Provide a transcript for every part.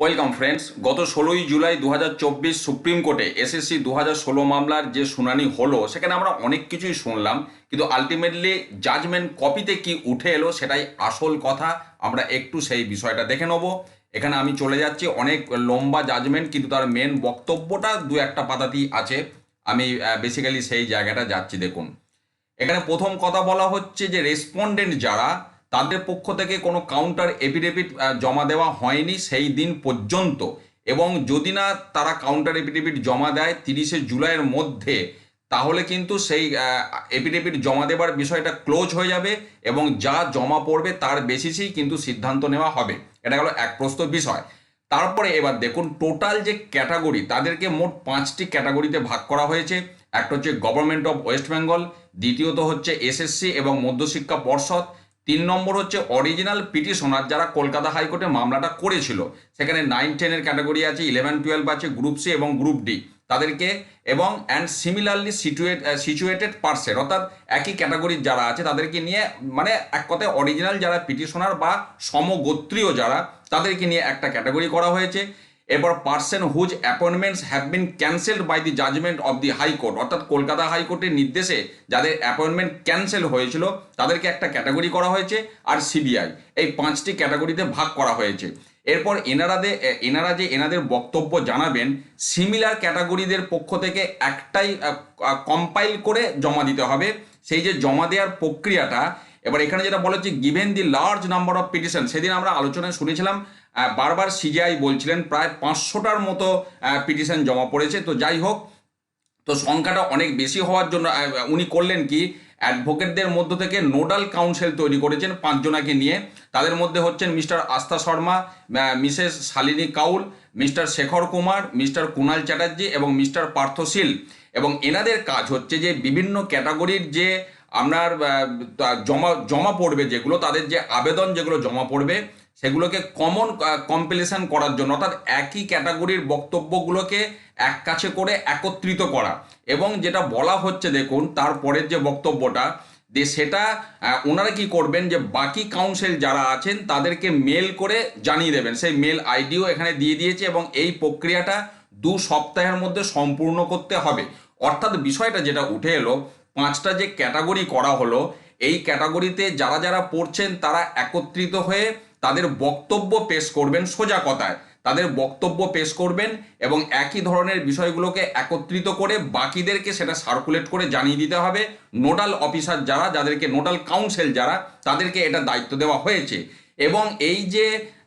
Welcome friends, গত ষোলোই জুলাই দু হাজার চব্বিশ সুপ্রিম কোর্টে এসএসসি দু মামলার যে শুনানি হলো, সেখানে আমরা অনেক কিছুই শুনলাম, কিন্তু আলটিমেটলি জাজমেন্ট কপিতে কি উঠে এলো সেটাই আসল কথা, আমরা একটু সেই বিষয়টা দেখে নেব। এখানে আমি চলে যাচ্ছি, অনেক লম্বা জাজমেন্ট কিন্তু তার মেন বক্তব্যটা দু একটা পাতাতেই আছে। আমি বেসিক্যালি সেই জায়গাটা যাচ্ছি, দেখুন। এখানে প্রথম কথা বলা হচ্ছে যে রেসপন্ডেন্ট যারা তাদের পক্ষ থেকে কোনো কাউন্টার এফিডেভিট জমা দেওয়া হয়নি সেই দিন পর্যন্ত। এবং যদি না তারা কাউন্টার এফিডেভিট জমা দেয় তিরিশে জুলাইয়ের মধ্যে, তাহলে কিন্তু সেই এফিডেভিট জমা দেবার বিষয়টা ক্লোজ হয়ে যাবে এবং যা জমা পড়বে তার বেসিসেই কিন্তু সিদ্ধান্ত নেওয়া হবে। এটা গেল এক প্রস্তুত বিষয়। তারপরে এবার দেখুন টোটাল যে ক্যাটাগরি তাদেরকে মোট পাঁচটি ক্যাটাগরিতে ভাগ করা হয়েছে। একটা হচ্ছে গভর্নমেন্ট অফ ওয়েস্ট বেঙ্গল দ্বিতীয়ত হচ্ছে এসএসসি এবং মধ্যশিক্ষা পর্ষদ। তিন নম্বর হচ্ছে অরিজিনাল পিটিশনার যারা কলকাতা হাইকোর্টে মামলাটা করেছিল, সেখানে নাইন টেনের ক্যাটাগরি আছে ইলেভেন টুয়েলভ আছে গ্রুপ সি এবং গ্রুপ ডি তাদেরকে এবং and similarly situate situated person অর্থাৎ একই ক্যাটাগরির যারা আছে, তাদেরকে নিয়ে মানে এক কথায় অরিজিনাল যারা পিটিশনার বা সমগোত্রীয় যারা, তাদেরকে নিয়ে একটা ক্যাটাগরি করা হয়েছে। এরপর person whose appointments have been cancelled by the judgment of the high court অর্থাৎ কলকাতা হাইকোর্টের নির্দেশে যাদের অ্যাপয়েন্টমেন্ট ক্যান্সেল হয়েছিল, তাদেরকে একটা ক্যাটাগরি করা হয়েছে, আর সিবিআই এই পাঁচটি ক্যাটাগরিতে ভাগ করা হয়েছে। এরপর এনারাদের এনারা যে এনাদের বক্তব্য জানাবেন সিমিলার ক্যাটাগরিদের পক্ষ থেকে একটাই কম্পাইল করে জমা দিতে হবে। সেই যে জমা দেওয়ার প্রক্রিয়াটা, এবার এখানে যেটা বলা হচ্ছে given the large number of petition সেদিন আমরা আলোচনায় শুনেছিলাম বারবার সিজিআই বলছিলেন প্রায় পাঁচশোটার মতো পিটিশন জমা পড়েছে। তো যাই হোক, তো সংখ্যাটা অনেক বেশি হওয়ার জন্য উনি করলেন কি, অ্যাডভোকেটদের মধ্য থেকে নোডাল কাউন্সিল তৈরি করেছেন পাঁচজনাকে নিয়ে। তাদের মধ্যে হচ্ছেন mister Astha Sharma missus Shalini Kaul, mister Shekhar Kumar, mister Kunal Chatterjee এবং মিস্টার পার্থশীল এবং এনাদের কাজ হচ্ছে যে বিভিন্ন ক্যাটাগরির যে আপনার জমা জমা পড়বে যেগুলো, তাদের যে আবেদন যেগুলো জমা পড়বে সেগুলোকে কমন কম্পিলেশন করার জন্য, অর্থাৎ একই ক্যাটাগরির বক্তব্যগুলোকে এক কাছে করে একত্রিত করা। এবং যেটা বলা হচ্ছে, দেখুন তারপরের যে বক্তব্যটা, যে সেটা ওনারা কি করবেন যে বাকি কাউন্সিল যারা আছেন, তাদেরকে মেল করে জানিয়ে দেবেন। সেই মেল আইডিও এখানে দিয়ে দিয়েছে এবং এই প্রক্রিয়াটা দু সপ্তাহের মধ্যে সম্পূর্ণ করতে হবে। অর্থাৎ বিষয়টা যেটা উঠে এলো, পাঁচটা যে ক্যাটাগরি করা হলো, এই ক্যাটাগরিতে যারা যারা পড়ছেন, তারা একত্রিত হয়ে তাদের বক্তব্য পেশ করবেন সোজা কথায়। তাদের বক্তব্য পেশ করবেন এবং একই ধরনের বিষয়গুলোকে একত্রিত করে বাকিদেরকে সেটা সার্কুলেট করে জানিয়ে দিতে হবে। নোডাল অফিসার যারা, যাদেরকে নোডাল কাউন্সিল যারা, তাদেরকে এটা দায়িত্ব দেওয়া হয়েছে। এবং এই যে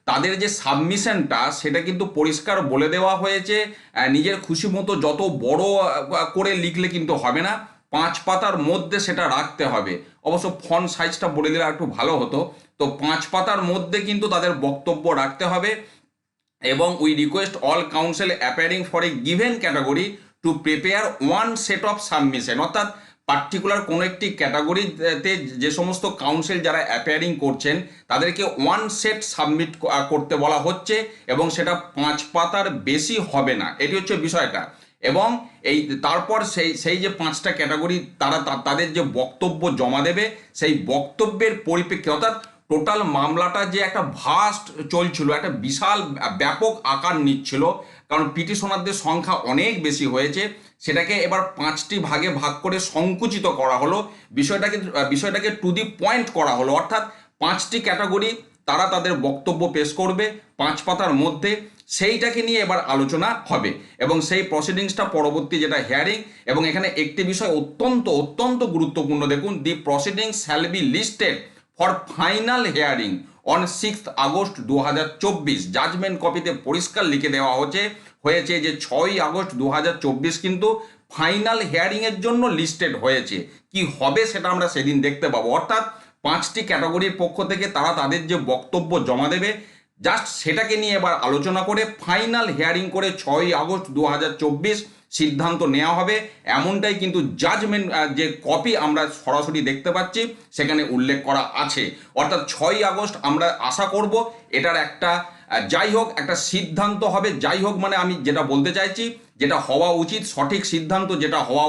তাদের যে সাবমিশনটা সেটা কিন্তু পরিষ্কার বলে দেওয়া হয়েছে। নিজের খুশি মতো যত বড় করে লিখলে কিন্তু হবে না। পাঁচ পাতার মধ্যে সেটা রাখতে হবে। অবশ্য ফন্ট সাইজটা বলে দিলে একটু ভালো হতো। তো পাঁচ পাতার মধ্যে কিন্তু তাদের বক্তব্য রাখতে হবে এবং we request all counsel appearing for a given category to prepare one set of submission অর্থাৎ পার্টিকুলার কোনো একটি ক্যাটাগরিতে যে সমস্ত কাউন্সিল যারা অ্যাপিয়ারিং করছেন, তাদেরকে ওয়ান সেট সাবমিট করতে বলা হচ্ছে এবং সেটা পাঁচ পাতার বেশি হবে না। এটি হচ্ছে বিষয়টা। এবং এই তারপর সেই সেই যে পাঁচটা ক্যাটাগরি তারা তাদের যে বক্তব্য জমা দেবে, সেই বক্তব্যের পরিপ্রেক্ষিতে অর্থাৎ টোটাল মামলাটা যে একটা ভাস্ট চলছিল, একটা বিশাল ব্যাপক আকার নিচ্ছিল, কারণ পিটিশনারদের সংখ্যা অনেক বেশি হয়েছে, সেটাকে এবার পাঁচটি ভাগে ভাগ করে সংকুচিত করা হলো। বিষয়টাকে বিষয়টাকে টু দি পয়েন্ট করা হলো, অর্থাৎ পাঁচটি ক্যাটাগরি তারা তাদের বক্তব্য পেশ করবে পাঁচ পাতার মধ্যে, সেইটাকে নিয়ে এবার আলোচনা হবে। এবং সেই প্রসিডিংসটা পরবর্তী যেটা হেয়ারিং এবং এখানে একটি বিষয় অত্যন্ত অত্যন্ত গুরুত্বপূর্ণ, দেখুন the proceedings shall be listed for final hearing on six August দু হাজার চব্বিশ জাজমেন্ট কপিতে পরিষ্কার লিখে দেওয়া হচ্ছে হয়েছে যে ছয়ই আগস্ট দু হাজার চব্বিশ কিন্তু ফাইনাল হেয়ারিংয়ের জন্য লিস্টেড হয়েছে। কি হবে সেটা আমরা সেদিন দেখতে পাবো। অর্থাৎ পাঁচটি ক্যাটাগরির পক্ষ থেকে তারা তাদের যে বক্তব্য জমা দেবে জাস্ট সেটাকে নিয়ে এবার আলোচনা করে ফাইনাল হেয়ারিং করে ছয়ই আগস্ট দু হাজার চব্বিশ সিদ্ধান্ত নেওয়া হবে। এমনটাই কিন্তু জাজমেন্ট যে কপি আমরা সরাসরি দেখতে পাচ্ছি, সেখানে উল্লেখ করা আছে। অর্থাৎ ছয়ই আগস্ট আমরা আশা করব, এটার একটা যাই হোক, একটা সিদ্ধান্ত হবে। যাই হোক মানে আমি যেটা বলতে চাইছি, যেটা হওয়া উচিত, সঠিক সিদ্ধান্ত যেটা হওয়া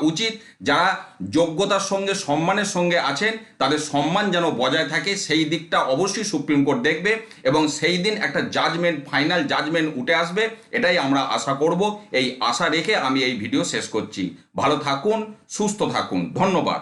উচিত, যারা যোগ্যতার সঙ্গে, সম্মানের সঙ্গে আছেন, তাদের সম্মান যেন বজায় থাকে, সেই দিকটা অবশ্যই সুপ্রিম কোর্ট দেখবে এবং সেই দিন একটা জাজমেন্ট ফাইনাল জাজমেন্ট উঠে আসবে, এটাই আমরা আশা করব। এই আশা রেখে আমি এই ভিডিও শেষ করছি। ভালো থাকুন, সুস্থ থাকুন। ধন্যবাদ।